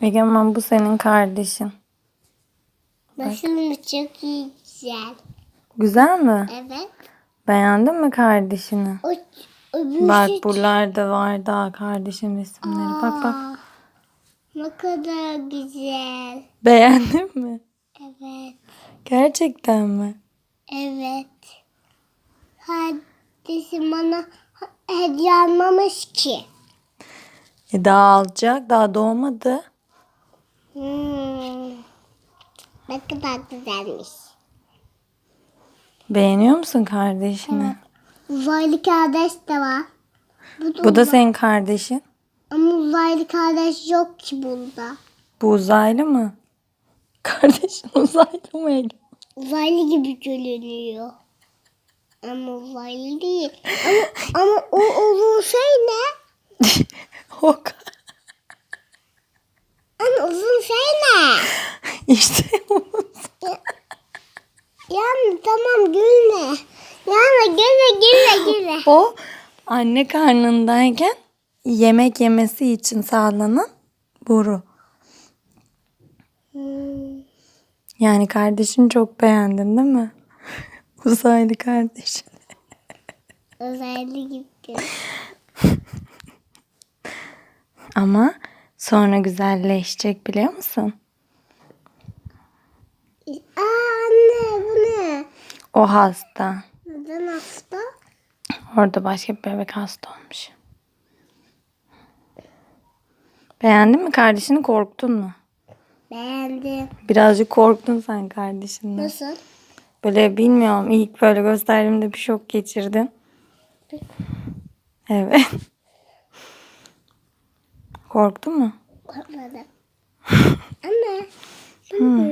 Egemen bu senin kardeşin. Nasıl çok iyi güzel. Güzel mi? Evet. Beğendin mi kardeşini? O, o Bak buralarda var daha kardeşin resimleri. Bak bak. Aa, Ne kadar güzel. Beğendin mi? Evet. Gerçekten mi? Evet. Kardeşim bana hediye almamış ki. E daha alacak. Daha doğmadı. Hmm. Ne kadar güzelmiş. Beğeniyor musun kardeşini? Uzaylı kardeş de var. Bu da, Bu da senin kardeşin. Ama uzaylı kardeş yok ki burada. Bu uzaylı mı? Kardeşin uzaylı mı Ege? Uzaylı gibi görünüyor. Ama uzaylı değil. Ama, ama o uzun şey ne? o ka- Ama uzun şey ne? işte. Yani tamam gülme. Yani gülme gülme gülme. o anne karnındayken yemek yemesi için sağlanan boru. Hmm. Yani kardeşini çok beğendin değil mi? Uzaylı kardeşin. Uzaylı gibi. Ama sonra güzelleşecek biliyor musun? Aa anne bu ne? O hasta. Neden hasta? Orada başka bir bebek hasta olmuş. Beğendin mi kardeşini korktun mu? Beğendim. Birazcık korktun sen kardeşinden. Nasıl? Böyle bilmiyorum ilk böyle gösterdiğimde bir şok geçirdin. Evet. Korktun mu? Korkmadım. anne. Hmm.